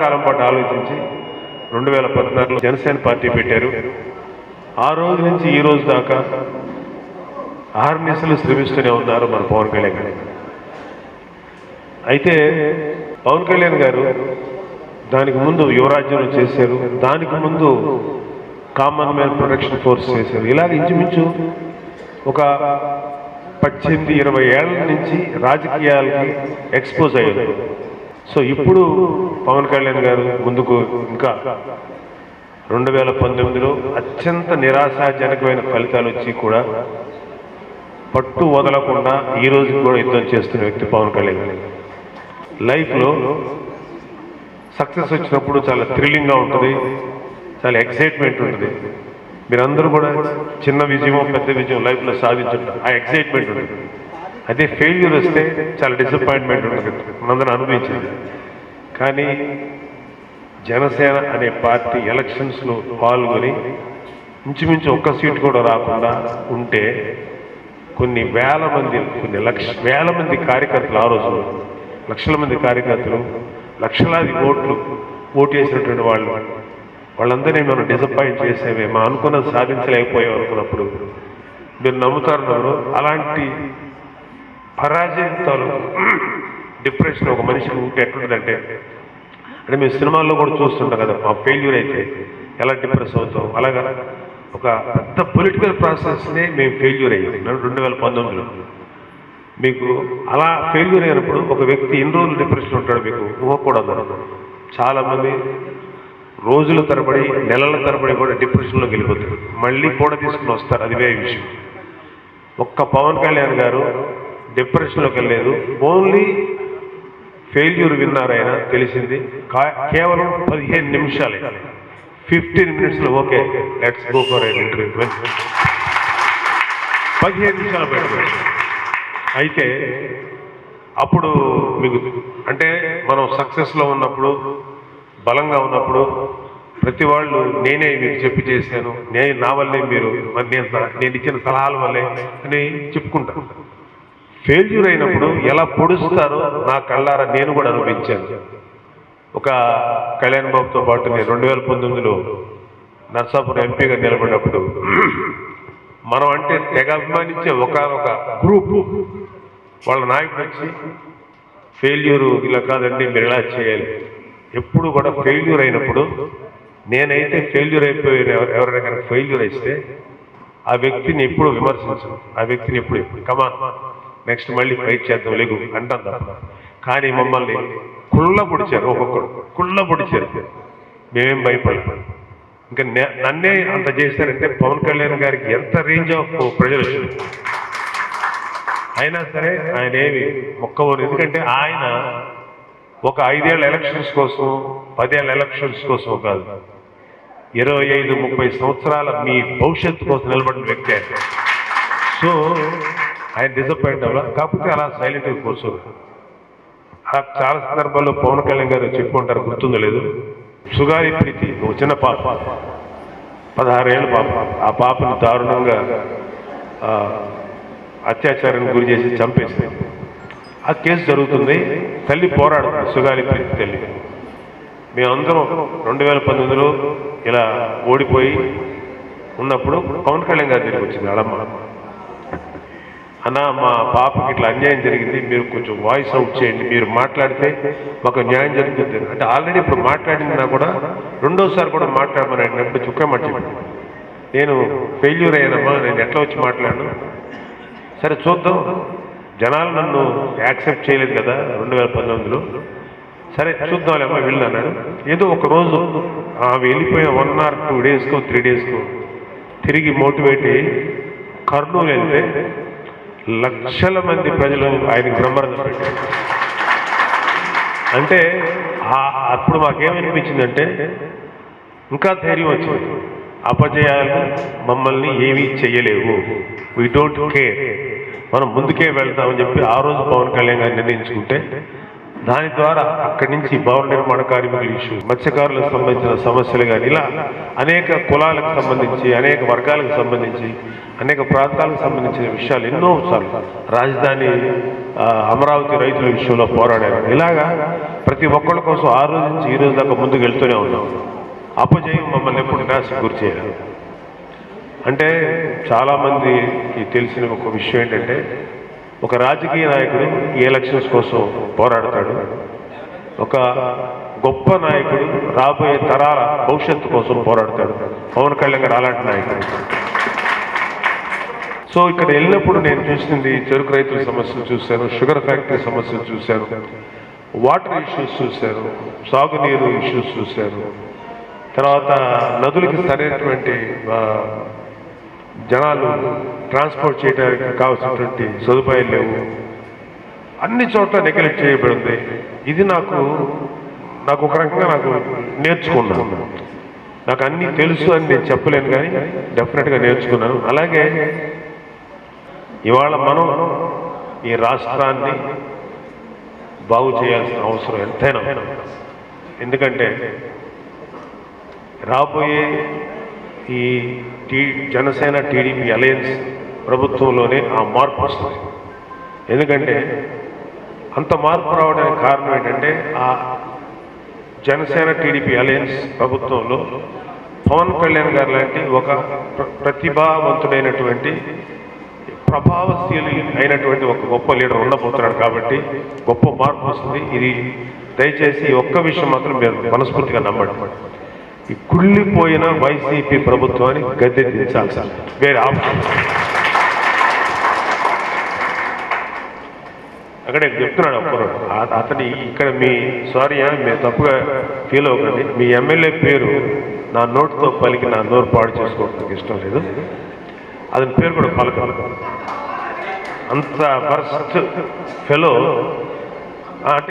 కాలం పాటు ఆలోచించి రెండు వేల పద్నాలుగులో జనసేన పార్టీ పెట్టారు. ఆ రోజు నుంచి ఈ రోజు దాకా ఆర్మీసులు శ్రమిస్తూనే ఉన్నారు మన పవన్ కళ్యాణ్ గారు. అయితే పవన్ కళ్యాణ్ గారు దానికి ముందు యువరాజ్యం చేశారు. దానికి ముందు కామన్ మ్యాన్ ప్రొటెక్షన్ ఫోర్స్ చేశారు. ఇలాగ ఇంచుమించు ఒక పద్దెనిమిది ఇరవై ఏళ్ళ నుంచి రాజకీయాలకి ఎక్స్పోజ్ అయ్యారు. సో ఇప్పుడు పవన్ కళ్యాణ్ గారు ముందుకు ఇంకా రెండు వేల పంతొమ్మిదిలో అత్యంత నిరాశాజనకమైన ఫలితాలు వచ్చి కూడా పట్టు వదలకుండా ఈ రోజు కూడా యుద్ధం చేస్తున్న వ్యక్తి పవన్ కళ్యాణ్. లైఫ్లో సక్సెస్ వచ్చినప్పుడు చాలా థ్రిల్లింగ్గా ఉంటుంది చాలా ఎక్సైట్మెంట్ ఉంటుంది. మీరందరూ కూడా చిన్న విజయమో పెద్ద విజయం లైఫ్లో సాధించుంటారు ఆ ఎక్సైట్మెంట్ ఉంటుంది. అదే ఫెయిల్యూర్ వస్తే చాలా డిసప్పాయింట్మెంట్ ఉంటుంది. మనందరం అనుభవించింది. కానీ జనసేన అనే పార్టీ ఎలక్షన్స్లో పాల్గొని ఇంచుమించు ఒక్క సీట్ కూడా రాకుండా ఉంటే కొన్ని వేల మంది కొన్ని లక్ష వేల మంది కార్యకర్తలు ఆ రోజు లక్షల మంది కార్యకర్తలు లక్షలాది ఓట్లు ఓటు వేసినటువంటి వాళ్ళు వాళ్ళందరినీ మనం డిసప్పాయింట్ చేసేవే మనం అనుకున్నది సాధించలేకపోయాం అనుకున్నప్పుడు మీరు నమ్ముతారు అలాంటి పరాజయంతో డిప్రెషన్ ఒక మనిషికి ఉంటే ఎట్లుంటుందంటే అంటే మేము సినిమాల్లో కూడా చూస్తుంటాం కదా మా ఫెయిల్యూర్ అయితే ఎలా డిప్రెస్ అవుతాం అలాగా. ఒక పెద్ద పొలిటికల్ ప్రాసెస్నే మేము ఫెయిల్యూర్ అయ్యాం. రెండు వేల పంతొమ్మిదిలో మీకు అలా ఫెయిల్యూర్ అయినప్పుడు ఒక వ్యక్తి ఎన్ని రోజులు డిప్రెషన్ ఉంటాడు మీకు ఊహకూడదు చాలామంది రోజుల తరబడి నెలల తరబడి కూడా డిప్రెషన్లోకి వెళ్ళిపోతారు. మళ్ళీ కూడా తీసుకుని వస్తారు అది వేరే విషయం. ఒక్క పవన్ కళ్యాణ్ గారు డిప్రెషన్లోకి వెళ్ళలేదు. ఓన్లీ ఫెయిల్యూర్ విన్నారాయన తెలిసింది. కేవలం పదిహేను నిమిషాలే. ఫిఫ్టీన్ మినిట్స్లో okay let's go for interview పదిహేను నిమిషాలు పెట్టారు అయితే అప్పుడు మీకు అంటే మనం సక్సెస్లో ఉన్నప్పుడు బలంగా ఉన్నప్పుడు ప్రతి వాళ్ళు నేనే మీకు చెప్పి చేశాను. నేను నా వల్లే మీరు మరి నేను నేను ఇచ్చిన సలహాల వల్లే అని చెప్పుకుంటాను ఫెయిల్యూర్ అయినప్పుడు ఎలా పొడుస్తారో నా కళ్ళారా నేను కూడా అనుభవించాను ఒక కళ్యాణ్ బాబుతో పాటు నేను రెండు వేల పంతొమ్మిదిలో నర్సాపురం ఎంపీగా నిలబడినప్పుడు మనం అంటే తెగ అభిమానించే ఒక గ్రూప్ వాళ్ళ నాయకుడు వచ్చి ఫెయిల్యూర్ ఇలా కాదండి మీరు ఇలా చేయాలి. ఎప్పుడు కూడా ఫెయిల్యూర్ అయినప్పుడు నేనైతే ఫెయిల్యూర్ అయిపోయి ఎవరైనా కానీ ఫెయిల్యూర్ అయితే ఆ వ్యక్తిని ఎప్పుడు విమర్శించను. ఆ వ్యక్తిని ఎప్పుడు కమా నెక్స్ట్ మళ్ళీ ఫైట్ చేద్దాం లేగు అంటాం తప్ప కానీ మమ్మల్ని కుళ్ళ పొడిచారు ఒక్కొక్కడు కుళ్ళ పొడిచారు మేమేం భయపడతాం ఇంకా నన్నే అంత చేశారంటే పవన్ కళ్యాణ్ గారికి ఎంత రేంజ్ ఆఫ్ ప్రజలు వచ్చింది. అయినా సరే ఆయన ఏమి మొక్కవరు. ఎందుకంటే ఆయన ఒక ఐదేళ్ళ ఎలక్షన్స్ కోసం పదేళ్ళ ఎలక్షన్స్ కోసం కాదు ఇరవై ఐదు ముప్పై సంవత్సరాల మీ భవిష్యత్తు కోసం నిలబడిన వ్యక్తి అయితే సో ఆయన డిసప్పాయింట్ అవ్వాలి. కాకపోతే అలా సైలెంట్గా కూర్చోరు. అలా చాలా సందర్భాల్లో పవన్ కళ్యాణ్ గారు చెప్పుకుంటారు గుర్తుందో లేదు. సుగారి ప్రీతి ఒక చిన్న పాప. పదహారేళ్ళ పాప. ఆ పాపను దారుణంగా అత్యాచారానికి గురి చేసి చంపేస్తే ఆ కేసు జరుగుతుంది. తల్లి పోరాడుతుంది సుగాలి ప్రీతి తల్లి. మేమందరం రెండు వేల పంతొమ్మిదిలో ఇలా ఓడిపోయి ఉన్నప్పుడు పవన్ కళ్యాణ్ గారి దగ్గరికి వచ్చింది అడమ్మ అన్న మా పాపకి ఇట్లా అన్యాయం జరిగింది మీరు కొంచెం వాయిస్ అవుట్ చేయండి మీరు మాట్లాడితే మాకు న్యాయం జరుగుతుంది. అంటే ఆల్రెడీ ఇప్పుడు మాట్లాడినా కూడా రెండోసారి కూడా మాట్లాడమని అడిగినప్పుడు చుక్క మాట నేను ఫెయిల్యూర్ అయ్యానమ్మా నేను ఎట్లా వచ్చి మాట్లాడను? సరే చూద్దాం. జనాలు నన్ను యాక్సెప్ట్ చేయలేదు కదా రెండు వేల పంతొమ్మిదిలో. సరే చూద్దాంలేమ్మా వెళ్ళు అన్నాడు. ఏదో ఒక రోజు వెళ్ళిపోయిన వన్ ఆర్ టూ డేస్కో త్రీ డేస్కో తిరిగి మోటివేట్ అయ్యి కర్నూలు వెళ్తే లక్షల మంది ప్రజలు ఆయన బ్రహ్మరథం అంటే అప్పుడు మాకేమనిపించిందంటే ఇంకా ధైర్యం వచ్చింది. అపజయాలు మమ్మల్ని ఏమీ చేయలేవు వీ డోంట్ కేర్ మనం ముందుకే వెళ్తామని చెప్పి ఆ రోజు పవన్ కళ్యాణ్ గారు నిర్ణయించుకుంటే దాని ద్వారా అక్కడి నుంచి భవన నిర్మాణ కార్మికుల ఇష్యూ మత్స్యకారులకు సంబంధించిన సమస్యలు కానీ ఇలా అనేక కులాలకు సంబంధించి అనేక వర్గాలకు సంబంధించి అనేక ప్రాంతాలకు సంబంధించిన విషయాలు ఎన్నో సార్లు రాజధాని అమరావతి రైతుల విషయంలో పోరాడారు. ఇలాగా ప్రతి ఒక్కళ్ళ కోసం ఆ రోజు నుంచి ఈ రోజు దాకా ముందుకు వెళ్తూనే ఉన్నాం. అపజయం మమ్మల్ని ఎప్పుడు నిరాశకు గురిచేయాలి అంటే చాలామందికి తెలిసిన ఒక విషయం ఏంటంటే ఒక రాజకీయ నాయకుడు ఈ ఎలక్షన్స్ కోసం పోరాడతాడు. ఒక గొప్ప నాయకుడు రాబోయే తరాల భవిష్యత్తు కోసం పోరాడతాడు. పవన్ కళ్యాణ్ గారు అలాంటి నాయకుడు. సో ఇక్కడ వెళ్ళినప్పుడు నేను చూసింది చెరుకు రైతుల సమస్యలు చూశాను షుగర్ ఫ్యాక్టరీ సమస్యలు చూశాను వాటర్ ఇష్యూస్ చూశాను సాగునీరు ఇష్యూస్ చూశాను. తర్వాత నదులకి సరైనటువంటి జనాలు ట్రాన్స్పోర్ట్ చేయడానికి కావాల్సినటువంటి సదుపాయాలు లేవు. అన్ని చోట్ల నెగ్లెక్ట్ చేయబడింది. ఇది నాకు నాకు ఒక రకంగా నాకు నేర్చుకున్నాను. నాకు అన్నీ తెలుసు అని నేను చెప్పలేను కానీ డెఫినెట్గా నేర్చుకున్నాను. అలాగే ఇవాళ మనం ఈ రాష్ట్రాన్ని బాగు చేయాల్సిన అవసరం ఎంతైనా ఎందుకంటే రాబోయే ఈ టీ జనసేన టీడీపీ అలయన్స్ ప్రభుత్వంలోనే ఆ మార్పు వస్తుంది. ఎందుకంటే అంత మార్పు రావడానికి కారణం ఏంటంటే ఆ జనసేన టీడీపీ అలయన్స్ ప్రభుత్వంలో పవన్ కళ్యాణ్ గారు లాంటి ఒక ప్ర- ప్రతిభావంతుడైనటువంటి ప్రభావశీలి అయినటువంటి ఒక గొప్ప లీడర్ ఉండబోతున్నాడు కాబట్టి గొప్ప మార్పు వస్తుంది. ఇది దయచేసి ఒక్క విషయం మాత్రం మీరు మనస్ఫూర్తిగా నమ్మండి. ఈ కుళ్ళిపోయిన వైసీపీ ప్రభుత్వాన్ని గద్దె దించాలి సార్. వేరే ఆప్షన్ అక్కడే చెప్తున్నాడు ఒక్కరు అతడి అతని ఇక్కడ మీ సారీ మీరు తప్పుగా ఫీల్ అవ్వకండి. మీ ఎమ్మెల్యే పేరు నా నోటుతో పలికి నా నోరు పాడు చేసుకోవడం నాకు ఇష్టం లేదు. అతని పేరు కూడా పలక అంత ఫస్ట్ ఫెలో అంటే